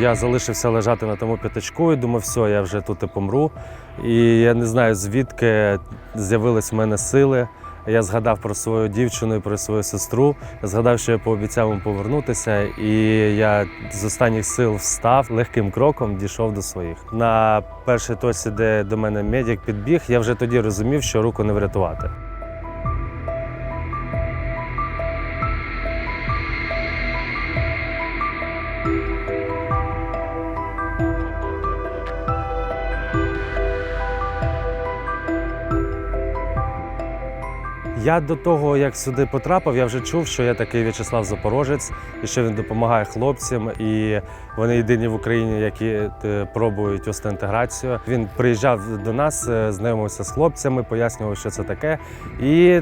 Я залишився лежати на тому п'ятачку і думав, все, я вже тут і помру. І я не знаю, звідки з'явились в мене сили. Я згадав про свою дівчину і про свою сестру. Згадав, що я пообіцяв їм повернутися, і я з останніх сил встав легким кроком, дійшов до своїх. На першій точці, де до мене медик підбіг, я вже тоді розумів, що руку не врятувати. Я до того, як сюди потрапив, я вже чув, що я такий В'ячеслав Запорожець, і що він допомагає хлопцям, і вони єдині в Україні, які е, пробують остеінтеграцію. Він приїжджав до нас, е, знайомився з хлопцями, пояснював, що це таке. І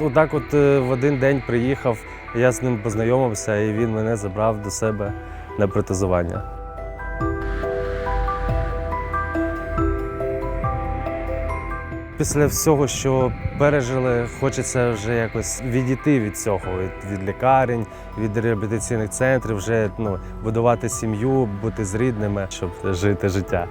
ну так, от е, в один день приїхав, я з ним познайомився, і він мене забрав до себе на протезування. Після всього, що пережили, хочеться вже якось відійти від цього, від, від лікарень, від реабілітаційних центрів, вже ну, будувати сім'ю, бути з рідними, щоб жити життя.